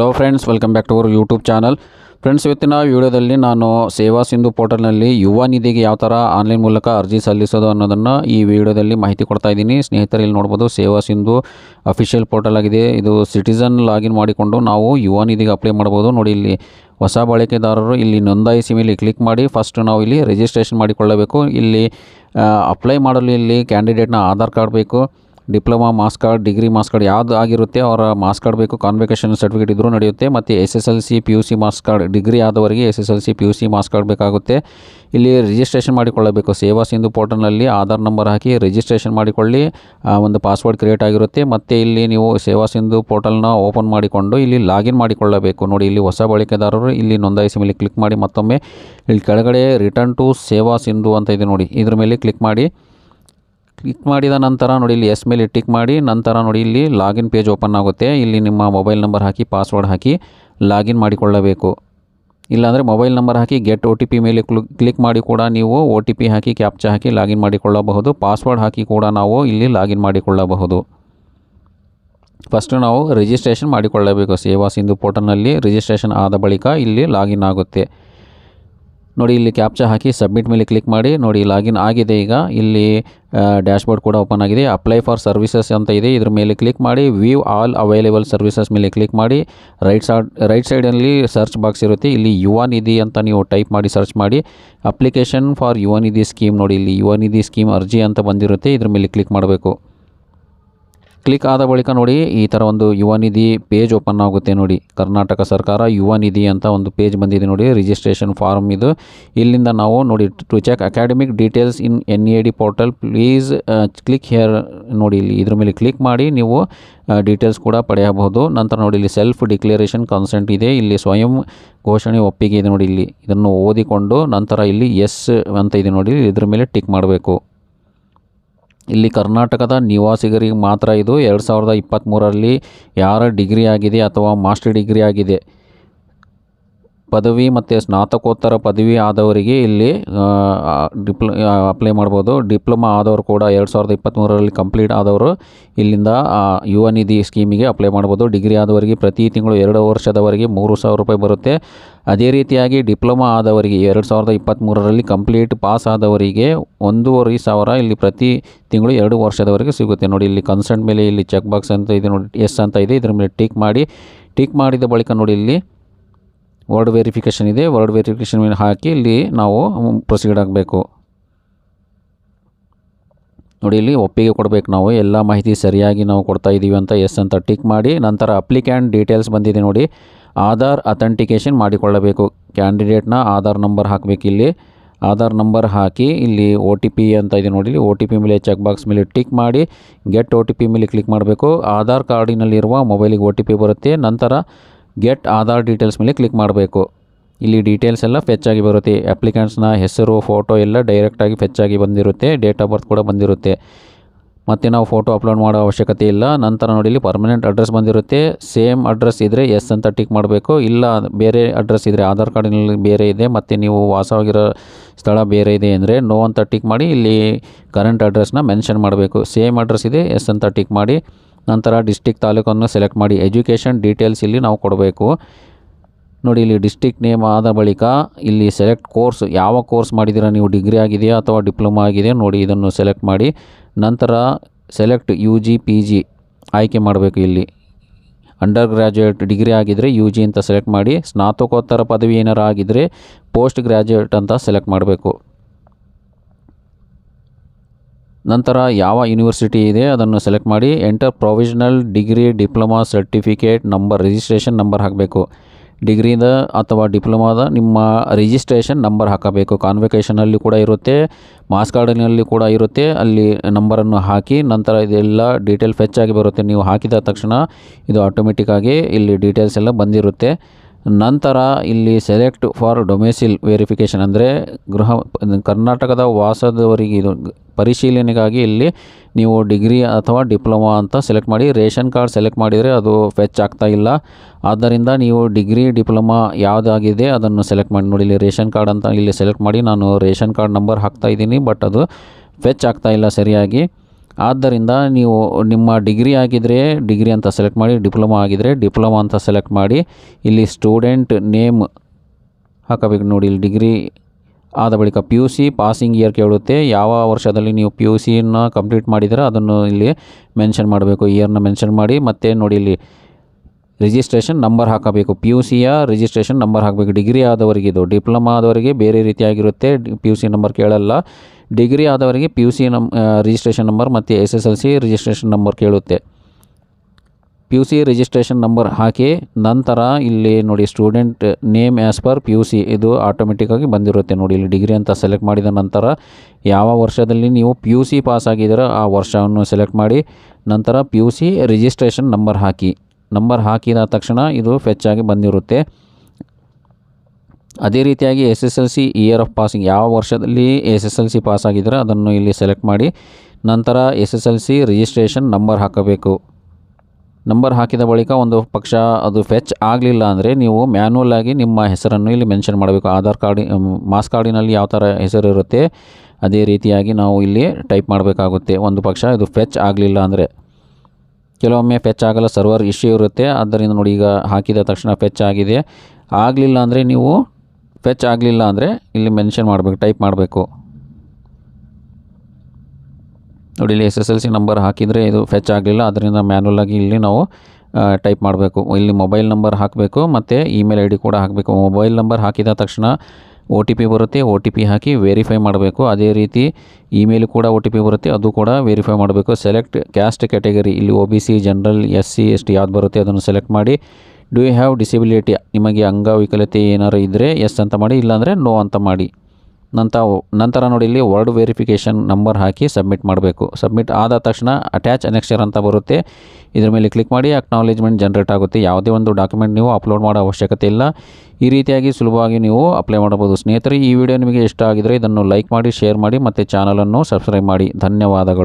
Hello friends welcome back to our YouTube channel friends ಇವತ್ತಿನ ವಿಡಿಯೋದಲ್ಲಿ ನಾನು ಸೇವಾ ಸಿಂಧು ಪೋರ್ಟಲ್ನಲ್ಲಿ ಯುವ ನಿಧಿಗೆ ಯಾವ ಥರ ಆನ್ಲೈನ್ ಮೂಲಕ ಅರ್ಜಿ ಸಲ್ಲಿಸೋದು ಅನ್ನೋದನ್ನು ಈ ವಿಡಿಯೋದಲ್ಲಿ ಮಾಹಿತಿ ಕೊಡ್ತಾ ಇದ್ದೀನಿ. ಸ್ನೇಹಿತರು ಇಲ್ಲಿ ನೋಡ್ಬೋದು, ಸೇವಾ ಸಿಂಧು ಅಫಿಷಿಯಲ್ ಪೋರ್ಟಲ್ ಆಗಿದೆ. ಇದು ಸಿಟಿಸನ್ ಲಾಗಿನ್ ಮಾಡಿಕೊಂಡು ನಾವು ಯುವ ನಿಧಿಗೆ ಅಪ್ಲೈ ಮಾಡ್ಬೋದು. ನೋಡಿ ಇಲ್ಲಿ ಹೊಸ ಬಳಕೆದಾರರು ಇಲ್ಲಿ ನೋಂದಾಯಿಸಿ ಮೇಲೆ ಕ್ಲಿಕ್ ಮಾಡಿ ಫಸ್ಟ್ ನಾವು ಇಲ್ಲಿ ರಿಜಿಸ್ಟ್ರೇಷನ್ ಮಾಡಿಕೊಳ್ಳಬೇಕು. ಇಲ್ಲಿ ಅಪ್ಲೈ ಮಾಡಲು ಇಲ್ಲಿ ಕ್ಯಾಂಡಿಡೇಟ್ನ ಆಧಾರ್ ಕಾರ್ಡ್ ಬೇಕು. Diploma marks card, degree marks card ಯಾವುದು ಆಗಿರುತ್ತೆ, ಅವರ ಮಾಸ್ ಕಾರ್ಡ್ ಬೇಕು, ಕಾನ್ವೆಕೇಷನ್ ಸರ್ಟಿಫಿಕೇಟ್ ಇದ್ರೂ ನಡೆಯುತ್ತೆ, ಮತ್ತು S S L C, P U C marks card, degree ಆದವರಿಗೆ S S L C, P U C marks card ಬೇಕಾಗುತ್ತೆ. ಇಲ್ಲಿ ರಿಜಿಸ್ಟ್ರೇಷನ್ ಮಾಡಿಕೊಳ್ಳಬೇಕು. ಸೇವಾ ಸಿಂಧು ಪೋರ್ಟಲ್ನಲ್ಲಿ ಆಧಾರ್ ನಂಬರ್ ಹಾಕಿ ರಿಜಿಸ್ಟ್ರೇಷನ್ ಮಾಡಿಕೊಳ್ಳಿ. ಒಂದು ಪಾಸ್ವರ್ಡ್ ಕ್ರಿಯೇಟ್ ಆಗಿರುತ್ತೆ. ಮತ್ತು ಇಲ್ಲಿ ನೀವು ಸೇವಾ ಸಿಂಧು ಪೋರ್ಟಲ್ನ ಓಪನ್ ಮಾಡಿಕೊಂಡು ಇಲ್ಲಿ ಲಾಗಿನ್ ಮಾಡಿಕೊಳ್ಳಬೇಕು. ನೋಡಿ, ಇಲ್ಲಿ ಹೊಸ ಬಳಕೆದಾರರು ಇಲ್ಲಿ ನೋಂದಾಯಿಸಿ ಮೇಲೆ ಕ್ಲಿಕ್ ಮಾಡಿ ಮತ್ತೊಮ್ಮೆ. ಇಲ್ಲಿ ಕೆಳಗಡೆ ರಿಟರ್ನ್ ಟು ಸೇವಾ ಸಿಂಧು ಅಂತ ಇದೆ ನೋಡಿ. ಇದ್ರ ಮೇಲೆ ಕ್ಲಿಕ್ ಮಾಡಿ. ಕ್ಲಿಕ್ ಮಾಡಿದ ನಂತರ ನೋಡಿ ಇಲ್ಲಿ ಎಸ್ ಮೇಲೆ ಟಿಕ್ ಮಾಡಿ, ನಂತರ ನೋಡಿ ಇಲ್ಲಿ ಲಾಗಿನ್ ಪೇಜ್ ಓಪನ್ ಆಗುತ್ತೆ. ಇಲ್ಲಿ ನಿಮ್ಮ ಮೊಬೈಲ್ ನಂಬರ್ ಹಾಕಿ, ಪಾಸ್ವರ್ಡ್ ಹಾಕಿ ಲಾಗಿನ್ ಮಾಡಿಕೊಳ್ಳಬೇಕು. ಇಲ್ಲಾಂದರೆ ಮೊಬೈಲ್ ನಂಬರ್ ಹಾಕಿ ಗೆಟ್ ಒ ಮೇಲೆ ಕ್ಲು, ಕ್ಲಿಕ್ ಮಾಡಿ ಕೂಡ ನೀವು ಒ ಹಾಕಿ, ಕ್ಯಾಪ್ಚಾ ಹಾಕಿ ಲಾಗಿನ್ ಮಾಡಿಕೊಳ್ಳಬಹುದು. ಪಾಸ್ವರ್ಡ್ ಹಾಕಿ ಕೂಡ ನಾವು ಇಲ್ಲಿ ಲಾಗಿನ್ ಮಾಡಿಕೊಳ್ಳಬಹುದು. ಫಸ್ಟು ನಾವು ರಿಜಿಸ್ಟ್ರೇಷನ್ ಮಾಡಿಕೊಳ್ಳಬೇಕು. ಸೇವಾ ಸಿಂಧು ಪೋರ್ಟಲ್ನಲ್ಲಿ ರಿಜಿಸ್ಟ್ರೇಷನ್ ಆದ ಬಳಿಕ ಇಲ್ಲಿ ಲಾಗಿನ್ ಆಗುತ್ತೆ. ನೋಡಿ, ಇಲ್ಲಿ ಕ್ಯಾಪ್ಚಾ ಹಾಕಿ ಸಬ್ಮಿಟ್ ಮೇಲೆ ಕ್ಲಿಕ್ ಮಾಡಿ, ನೋಡಿ, ಲಾಗಿನ್ ಆಗಿದೆ ಈಗ. ಇಲ್ಲಿ ಡ್ಯಾಶ್ಬೋರ್ಡ್ ಕೂಡ ಓಪನ್ ಆಗಿದೆ. ಅಪ್ಲೈ ಫಾರ್ ಸರ್ವಿಸಸ್ ಅಂತ ಇದೆ. ಇದ್ರ ಮೇಲೆ ಕ್ಲಿಕ್ ಮಾಡಿ, ವ್ಯೂ ಆಲ್ ಅವೈಲೇಬಲ್ ಸರ್ವಿಸಸ್ ಮೇಲೆ ಕ್ಲಿಕ್ ಮಾಡಿ. ರೈಟ್ ಸೈಡ್, ರೈಟ್ ಸೈಡಲ್ಲಿ ಸರ್ಚ್ ಬಾಕ್ಸ್ ಇರುತ್ತೆ. ಇಲ್ಲಿ ಯುವ ನಿಧಿ ಅಂತ ನೀವು ಟೈಪ್ ಮಾಡಿ, ಸರ್ಚ್ ಮಾಡಿ. ಅಪ್ಲಿಕೇಶನ್ ಫಾರ್ ಯುವ ನಿಧಿ ಸ್ಕೀಮ್ ನೋಡಿ, ಇಲ್ಲಿ ಯುವ ನಿಧಿ ಸ್ಕೀಮ್ ಅರ್ಜಿ ಅಂತ ಬಂದಿರುತ್ತೆ. ಇದ್ರ ಮೇಲೆ ಕ್ಲಿಕ್ ಮಾಡಬೇಕು. ಕ್ಲಿಕ್ ಆದ ಬಳಿಕ ನೋಡಿ ಈ ಥರ ಒಂದು ಯುವ ನಿಧಿ ಪೇಜ್ ಓಪನ್ ಆಗುತ್ತೆ ನೋಡಿ. ಕರ್ನಾಟಕ ಸರ್ಕಾರ ಯುವ ನಿಧಿ ಅಂತ ಒಂದು ಪೇಜ್ ಬಂದಿದೆ ನೋಡಿ. ರಿಜಿಸ್ಟ್ರೇಷನ್ ಫಾರ್ಮ್ ಇದು. ಇಲ್ಲಿಂದ ನಾವು ನೋಡಿ to check academic details in N A D portal. Please click here ನೋಡಿ ಇಲ್ಲಿ ಇದ್ರ ಮೇಲೆ ಕ್ಲಿಕ್ ಮಾಡಿ ನೀವು ಡೀಟೇಲ್ಸ್ ಕೂಡ ಪಡೆಯಬಹುದು. ನಂತರ ನೋಡಿ ಇಲ್ಲಿ ಸೆಲ್ಫ್ ಡಿಕ್ಲರೇಷನ್ ಕನ್ಸೆಂಟ್ ಇದೆ. ಇಲ್ಲಿ ಸ್ವಯಂ ಘೋಷಣೆ ಒಪ್ಪಿಗೆ ಇದೆ ನೋಡಿ ಇಲ್ಲಿ. ಇದನ್ನು ಓದಿಕೊಂಡು ನಂತರ ಇಲ್ಲಿ ಎಸ್ ಅಂತ ಇದೆ ನೋಡಿ. ಇದ್ರ ಮೇಲೆ ಟಿಕ್ ಮಾಡಬೇಕು. ಇಲ್ಲಿ ಕರ್ನಾಟಕದ ನಿವಾಸಿಗರಿಗೆ ಮಾತ್ರ ಇದು ಎರಡು ಸಾವಿರದ ಇಪ್ಪತ್ತ್ಮೂರರಲ್ಲಿ ಯಾರ ಡಿಗ್ರಿ ಆಗಿದೆ ಅಥವಾ ಮಾಸ್ಟರ್ ಡಿಗ್ರಿ ಆಗಿದೆ. ಪದವಿ ಮತ್ತು ಸ್ನಾತಕೋತ್ತರ ಪದವಿ ಆದವರಿಗೆ ಇಲ್ಲಿ ಡಿಪ್ಲ ಅಪ್ಲೈ ಮಾಡ್ಬೋದು. ಡಿಪ್ಲೊಮಾ ಆದವರು ಕೂಡ ಎರಡು ಸಾವಿರದ ಇಪ್ಪತ್ತ್ಮೂರರಲ್ಲಿ ಕಂಪ್ಲೀಟ್ ಆದವರು ಇಲ್ಲಿಂದ ಯುವ ನಿಧಿ ಸ್ಕೀಮಿಗೆ ಅಪ್ಲೈ ಮಾಡ್ಬೋದು. ಡಿಗ್ರಿ ಆದವರಿಗೆ ಪ್ರತಿ ತಿಂಗಳು ಎರಡು ವರ್ಷದವರೆಗೆ ಮೂರು ಸಾವಿರ ರೂಪಾಯಿ ಬರುತ್ತೆ. ಅದೇ ರೀತಿಯಾಗಿ ಡಿಪ್ಲೊಮಾ ಆದವರಿಗೆ ಎರಡು ಸಾವಿರದ ಇಪ್ಪತ್ತ್ಮೂರರಲ್ಲಿ ಕಂಪ್ಲೀಟ್ ಪಾಸ್ ಆದವರಿಗೆ ಒಂದೂವರೆ ಸಾವಿರ ಇಲ್ಲಿ ಪ್ರತಿ ತಿಂಗಳು ಎರಡು ವರ್ಷದವರೆಗೆ ಸಿಗುತ್ತೆ. ನೋಡಿ, ಇಲ್ಲಿ ಕನ್ಸರ್ಟ್ ಮೇಲೆ ಇಲ್ಲಿ ಚೆಕ್ ಬಾಕ್ಸ್ ಅಂತ ಇದೆ, ನೋಡಿ ಎಸ್ ಅಂತ ಇದೆ. ಇದ್ರ ಮೇಲೆ ಟಿಕ್ ಮಾಡಿ ಟಿಕ್ ಮಾಡಿದ ಬಳಿಕ ನೋಡಿ ಇಲ್ಲಿ ವರ್ಡ್ ವೆರಿಫಿಕೇಷನ್ ಇದೆ, ವರ್ಡ್ ವೆರಿಫಿಕೇಷನ್ ಮೇಲೆ ಹಾಕಿ ಇಲ್ಲಿ ನಾವು ಪ್ರೊಸೀಡ್ ಆಗಬೇಕು. ನೋಡಿ, ಇಲ್ಲಿ ಒಪ್ಪಿಗೆ ಕೊಡಬೇಕು ನಾವು, ಎಲ್ಲ ಮಾಹಿತಿ ಸರಿಯಾಗಿ ನಾವು ಕೊಡ್ತಾ ಇದ್ದೀವಿ ಅಂತ ಎಸ್ ಅಂತ ಟಿಕ್ ಮಾಡಿ, ನಂತರ ಅಪ್ಲಿಕ್ಯಾಂಟ್ ಡೀಟೇಲ್ಸ್ ಬಂದಿದೆ ನೋಡಿ, ಆಧಾರ್ ಅಥೆಂಟಿಕೇಷನ್ ಮಾಡಿಕೊಳ್ಳಬೇಕು. ಕ್ಯಾಂಡಿಡೇಟ್ನ ಆಧಾರ್ ನಂಬರ್ ಹಾಕಬೇಕು ಇಲ್ಲಿ. ಆಧಾರ್ ನಂಬರ್ ಹಾಕಿ ಇಲ್ಲಿ ಒ ಅಂತ ಇದೆ ನೋಡಿ, ಇಲ್ಲಿ ಒ ಟಿ ಪಿ ಮೇಲೆ ಚೆಕ್ ಬಾಕ್ಸ್ ಮೇಲೆ ಟಿಕ್ ಮಾಡಿ, ಗೆಟ್ ಒ ಟಿ ಮೇಲೆ ಕ್ಲಿಕ್ ಮಾಡಬೇಕು. ಆಧಾರ್ ಕಾರ್ಡಿನಲ್ಲಿರುವ ಮೊಬೈಲಿಗೆ ಒ ಟಿ ಪಿ ಬರುತ್ತೆ. ನಂತರ ಗೆಟ್ ಆಧಾರ್ ಡೀಟೇಲ್ಸ್ ಮೇಲೆ ಕ್ಲಿಕ್ ಮಾಡಬೇಕು. ಇಲ್ಲಿ ಡೀಟೇಲ್ಸ್ ಎಲ್ಲ ಫೆಚ್ಚಾಗಿ ಬರುತ್ತೆ. ಅಪ್ಲಿಕೆಂಟ್ಸ್ನ ಹೆಸರು ಫೋಟೋ ಎಲ್ಲ ಡೈರೆಕ್ಟಾಗಿ ಫೆಚ್ಚಾಗಿ ಬಂದಿರುತ್ತೆ. ಡೇಟ್ ಆಫ್ ಬರ್ತ್ ಕೂಡ ಬಂದಿರುತ್ತೆ. ಮತ್ತು ನಾವು ಫೋಟೋ ಅಪ್ಲೋಡ್ ಮಾಡೋ ಅವಶ್ಯಕತೆ ಇಲ್ಲ. ನಂತರ ನೋಡಿ ಇಲ್ಲಿ ಪರ್ಮನೆಂಟ್ ಅಡ್ರೆಸ್ ಬಂದಿರುತ್ತೆ. ಸೇಮ್ ಅಡ್ರೆಸ್ ಇದ್ದರೆ ಎಸ್ ಅಂತ ಟಿಕ್ ಮಾಡಬೇಕು. ಇಲ್ಲ ಬೇರೆ ಅಡ್ರೆಸ್ ಇದ್ದರೆ ಆಧಾರ್ ಕಾರ್ಡಿನಲ್ಲಿ ಬೇರೆ ಇದೆ. ಮತ್ತು ನೀವು ವಾಸವಾಗಿರೋ ಸ್ಥಳ ಬೇರೆ ಇದೆ ಅಂದರೆ ನೋ ಅಂತ ಟಿಕ್ ಮಾಡಿ ಇಲ್ಲಿ ಕರೆಂಟ್ ಅಡ್ರೆಸ್ನ ಮೆನ್ಷನ್ ಮಾಡಬೇಕು. ಸೇಮ್ ಅಡ್ರೆಸ್ ಇದೆ ಎಸ್ ಅಂತ ಟಿಕ್ ಮಾಡಿ. ನಂತರ ಡಿಸ್ಟಿಕ್ ತಾಲೂಕನ್ನು ಸೆಲೆಕ್ಟ್ ಮಾಡಿ ಎಜುಕೇಷನ್ ಡೀಟೇಲ್ಸ್ ಇಲ್ಲಿ ನಾವು ಕೊಡಬೇಕು. ನೋಡಿ ಇಲ್ಲಿ ಡಿಸ್ಟಿಕ್ ನೇಮ್ ಆದ ಬಳಿಕ ಇಲ್ಲಿ ಸೆಲೆಕ್ಟ್ ಕೋರ್ಸ್ ಯಾವ ಕೋರ್ಸ್ ಮಾಡಿದಿರ ನೀವು ಡಿಗ್ರಿ ಆಗಿದೆಯಾ ಅಥವಾ ಡಿಪ್ಲೊಮಾ ಆಗಿದೆ ನೋಡಿ ಇದನ್ನು ಸೆಲೆಕ್ಟ್ ಮಾಡಿ. ನಂತರ select U G P G ಆಯ್ಕೆ ಮಾಡಬೇಕು ಇಲ್ಲಿ. ಅಂಡರ್ ಗ್ರ್ಯಾಜುಯೇಟ್ ಡಿಗ್ರಿ ಆಗಿದ್ದರೆ ಯು ಜಿ ಅಂತ ಸೆಲೆಕ್ಟ್ ಮಾಡಿ, ಸ್ನಾತಕೋತ್ತರ ಪದವಿ ಏನಾರು ಆಗಿದ್ದರೆ ಪೋಸ್ಟ್ ಗ್ರ್ಯಾಜುಯೇಟ್ ಅಂತ ಸೆಲೆಕ್ಟ್ ಮಾಡಬೇಕು. ನಂತರ ಯಾವ ಯೂನಿವರ್ಸಿಟಿ ಇದೆ ಅದನ್ನು ಸೆಲೆಕ್ಟ್ ಮಾಡಿ enter provisional degree diploma certificate number registration number ಹಾಕಬೇಕು. ಡಿಗ್ರಿದ ಅಥವಾ ಡಿಪ್ಲೊಮಾದ ನಿಮ್ಮ ರಿಜಿಸ್ಟ್ರೇಷನ್ ನಂಬರ್ ಹಾಕಬೇಕು. ಕಾನ್ವೆಕೇಷನಲ್ಲಿ ಕೂಡ ಇರುತ್ತೆ ಮಾಸ್ ಕಾರ್ಡಿನಲ್ಲಿ ಕೂಡ ಇರುತ್ತೆ, ಅಲ್ಲಿ ನಂಬರನ್ನು ಹಾಕಿ, ನಂತರ ಇದೆಲ್ಲ ಡೀಟೇಲ್ ಫೆಚ್ಚಾಗಿ ಬರುತ್ತೆ. ನೀವು ಹಾಕಿದ ತಕ್ಷಣ ಇದು ಆಟೋಮೆಟಿಕ್ಕಾಗಿ ಇಲ್ಲಿ ಡೀಟೇಲ್ಸ್ ಎಲ್ಲ ಬಂದಿರುತ್ತೆ. ನಂತರ ಇಲ್ಲಿ ಸೆಲೆಕ್ಟ್ ಫಾರ್ ಡೊಮೆಸಿಲ್ ವೆರಿಫಿಕೇಷನ್ ಅಂದರೆ ಗೃಹ, ಕರ್ನಾಟಕದ ವಾಸದವರಿಗೆ ಇದು ಪರಿಶೀಲನೆಗಾಗಿ ಇಲ್ಲಿ ನೀವು ಡಿಗ್ರಿ ಅಥವಾ ಡಿಪ್ಲೊಮಾ ಅಂತ ಸೆಲೆಕ್ಟ್ ಮಾಡಿ, ರೇಷನ್ ಕಾರ್ಡ್ ಸೆಲೆಕ್ಟ್ ಮಾಡಿದರೆ ಅದು ಫೆಚ್ ಆಗ್ತಾ ಇಲ್ಲ. ಆದ್ದರಿಂದ ನೀವು ಡಿಗ್ರಿ, ಡಿಪ್ಲೊಮಾ ಯಾವುದಾಗಿದೆ ಅದನ್ನು ಸೆಲೆಕ್ಟ್ ಮಾಡಿ. ನೋಡಿ, ಇಲ್ಲಿ ರೇಷನ್ ಕಾರ್ಡ್ ಅಂತ ಇಲ್ಲಿ ಸೆಲೆಕ್ಟ್ ಮಾಡಿ. ನಾನು ರೇಷನ್ ಕಾರ್ಡ್ ನಂಬರ್ ಹಾಕ್ತಾ ಇದ್ದೀನಿ, ಬಟ್ ಅದು ಫೆಚ್ ಆಗ್ತಾ ಇಲ್ಲ ಸರಿಯಾಗಿ. ಆದ್ದರಿಂದ ನೀವು ನಿಮ್ಮ ಡಿಗ್ರಿ ಆಗಿದ್ದರೆ ಡಿಗ್ರಿ ಅಂತ ಸೆಲೆಕ್ಟ್ ಮಾಡಿ, ಡಿಪ್ಲೊಮಾ ಆಗಿದ್ದರೆ ಡಿಪ್ಲೊಮಾ ಅಂತ ಸೆಲೆಕ್ಟ್ ಮಾಡಿ. ಇಲ್ಲಿ ಸ್ಟೂಡೆಂಟ್ ನೇಮ್ ಹಾಕಬೇಕು ನೋಡಿ, ಇಲ್ಲಿ ಡಿಗ್ರಿ ಆದ ಬಳಿಕ P U C passing year ಕೇಳುತ್ತೆ. ಯಾವ ವರ್ಷದಲ್ಲಿ ನೀವು ಪಿ ಯು ಸಿನ ಕಂಪ್ಲೀಟ್ ಮಾಡಿದರೆ ಅದನ್ನು ಇಲ್ಲಿ ಮೆನ್ಷನ್ ಮಾಡಬೇಕು. ಇಯರ್ನ ಮೆನ್ಷನ್ ಮಾಡಿ, ಮತ್ತು ನೋಡಿ ಇಲ್ಲಿ ರಿಜಿಸ್ಟ್ರೇಷನ್ ನಂಬರ್ ಹಾಕಬೇಕು. ಪಿ ಯು ಸಿಯ ರಿಜಿಸ್ಟ್ರೇಷನ್ ನಂಬರ್ ಹಾಕಬೇಕು. ಡಿಗ್ರಿ ಆದವರಿಗೆ ಇದು ಡಿಪ್ಲೊಮಾ ಆದವರಿಗೆ ಬೇರೆ ರೀತಿಯಾಗಿರುತ್ತೆ. ಪಿ ಯು ಸಿ ನಂಬರ್ ಕೇಳಲ್ಲ. ಡಿಗ್ರಿ ಆದವರಿಗೆ ಪಿ ಯು ಸಿ ನಮ್ ರಿಜಿಸ್ಟ್ರೇಷನ್ ನಂಬರ್ ಮತ್ತು S S L C registration number ಕೇಳುತ್ತೆ. P U C registration number ಹಾಕಿ, ನಂತರ ಇಲ್ಲಿ ನೋಡಿ student name as per P U C ಇದು ಆಟೋಮೆಟಿಕ್ಕಾಗಿ ಬಂದಿರುತ್ತೆ ನೋಡಿ. ಇಲ್ಲಿ ಡಿಗ್ರಿ ಅಂತ ಸೆಲೆಕ್ಟ್ ಮಾಡಿದ ನಂತರ ಯಾವ ವರ್ಷದಲ್ಲಿ ನೀವು ಪಿ ಯು ಸಿ ಪಾಸ್ ಆಗಿದ್ದೀರೋ ಆ ವರ್ಷವನ್ನು ಸೆಲೆಕ್ಟ್ ಮಾಡಿ, ನಂತರ P U C registration number ಹಾಕಿ. ನಂಬರ್ ಹಾಕಿದ ತಕ್ಷಣ ಇದು ಫೆಚ್ಚಾಗಿ ಬಂದಿರುತ್ತೆ. ಅದೇ ರೀತಿಯಾಗಿ S S L C year of passing ಯಾವ ವರ್ಷದಲ್ಲಿ S S L C pass ಆಗಿದ್ದರೆ ಅದನ್ನು ಇಲ್ಲಿ ಸೆಲೆಕ್ಟ್ ಮಾಡಿ, ನಂತರ S S L C registration number ಹಾಕಬೇಕು. ನಂಬರ್ ಹಾಕಿದ ಬಳಿಕ ಒಂದು ಪಕ್ಷ ಅದು ಫೆಚ್ ಆಗಲಿಲ್ಲ ಅಂದರೆ ನೀವು ಮ್ಯಾನ್ಯಲ್ ಆಗಿ ನಿಮ್ಮ ಹೆಸರನ್ನು ಇಲ್ಲಿ ಮೆನ್ಷನ್ ಮಾಡಬೇಕು. ಆಧಾರ್ ಕಾರ್ಡಿ ಮಾಸ್ ಕಾರ್ಡಿನಲ್ಲಿ ಯಾವ ಥರ ಹೆಸರು ಇರುತ್ತೆ ಅದೇ ರೀತಿಯಾಗಿ ನಾವು ಇಲ್ಲಿ ಟೈಪ್ ಮಾಡಬೇಕಾಗುತ್ತೆ. ಒಂದು ಪಕ್ಷ ಇದು ಫೆಚ್ ಆಗಲಿಲ್ಲ ಅಂದರೆ. ಕೆಲವೊಮ್ಮೆ ಫೆಚ್ ಆಗಲ್ಲ ಸರ್ವರ್ ಇಶ್ಯೂ ಇರುತ್ತೆ. ಆದ್ದರಿಂದ ನೋಡಿ ಈಗ ಹಾಕಿದ ತಕ್ಷಣ ಫೆಚ್ ಆಗಿದೆ. ಆಗಲಿಲ್ಲ ಅಂದರೆ ನೀವು ಫೆಚ್ ಆಗಲಿಲ್ಲ ಅಂದರೆ ಇಲ್ಲಿ ಮೆನ್ಷನ್ ಮಾಡಬೇಕು ಟೈಪ್ ಮಾಡಬೇಕು. ನೋಡಿ ಇಲ್ಲಿ S S L C number ಹಾಕಿದರೆ ಇದು ಫೆಚ್ ಆಗಲಿಲ್ಲ. ಅದರಿಂದ ಮ್ಯಾನ್ಯಲ್ ಆಗಿ ಇಲ್ಲಿ ನಾವು ಟೈಪ್ ಮಾಡಬೇಕು. ಇಲ್ಲಿ ಮೊಬೈಲ್ ನಂಬರ್ ಹಾಕಬೇಕು ಮತ್ತು ಇಮೇಲ್ ಐ ಕೂಡ ಹಾಕಬೇಕು. ಮೊಬೈಲ್ ನಂಬರ್ ಹಾಕಿದ ತಕ್ಷಣ ಒ ಬರುತ್ತೆ. ಒ ಹಾಕಿ ವೆರಿಫೈ ಮಾಡಬೇಕು. ಅದೇ ರೀತಿ ಇಮೇಲ್ ಕೂಡ ಒ ಬರುತ್ತೆ. ಅದು ಕೂಡ ವೆರಿಫೈ ಮಾಡಬೇಕು. ಸೆಲೆಕ್ಟ್ ಕ್ಯಾಸ್ಟ್ ಕ್ಯಾಟಗರಿ ಇಲ್ಲಿ O B C general S C S T ಯಾವ್ದು ಬರುತ್ತೆ ಅದನ್ನು ಸೆಲೆಕ್ಟ್ ಮಾಡಿ. ಡು ಯು ಹ್ಯಾವ್ ಡಿಸಬಿಲಿಟಿ ನಿಮಗೆ ಅಂಗವಿಕಲತೆ ಏನಾರು ಇದ್ದರೆ ಎಸ್ ಅಂತ ಮಾಡಿ, ಇಲ್ಲಾಂದರೆ ನೋ ಅಂತ ಮಾಡಿ. ನಂತರ ನಂತರ ನೋಡಿ ಇಲ್ಲಿ ವರ್ಡ್ ವೆರಿಫಿಕೇಷನ್ ನಂಬರ್ ಹಾಕಿ ಸಬ್ಮಿಟ್ ಮಾಡಬೇಕು. ಸಬ್ಮಿಟ್ ಆದ ತಕ್ಷಣ ಅಟ್ಯಾಚ್ ಅನೆಕ್ಷರ್ ಅಂತ ಬರುತ್ತೆ. ಇದರ ಮೇಲೆ ಕ್ಲಿಕ್ ಮಾಡಿ ಅಕ್ನಾಲೇಜ್ಮೆಂಟ್ ಜನ್ರೇಟ್ ಆಗುತ್ತೆ. ಯಾವುದೇ ಒಂದು ಡಾಕ್ಯುಮೆಂಟ್ ನೀವು ಅಪ್ಲೋಡ್ ಮಾಡೋ ಅವಶ್ಯಕತೆ ಇಲ್ಲ. ಈ ರೀತಿಯಾಗಿ ಸುಲಭವಾಗಿ ನೀವು ಅಪ್ಲೈ ಮಾಡಬಹುದು. ಸ್ನೇಹಿತರೆ, ಈ ವಿಡಿಯೋ ನಿಮಗೆ ಇಷ್ಟ ಆಗಿದರೆ ಇದನ್ನು ಲೈಕ್ ಮಾಡಿ ಶೇರ್ ಮಾಡಿ ಮತ್ತು ಚಾನಲನ್ನು ಸಬ್ಸ್ಕ್ರೈಬ್ ಮಾಡಿ. ಧನ್ಯವಾದಗಳು.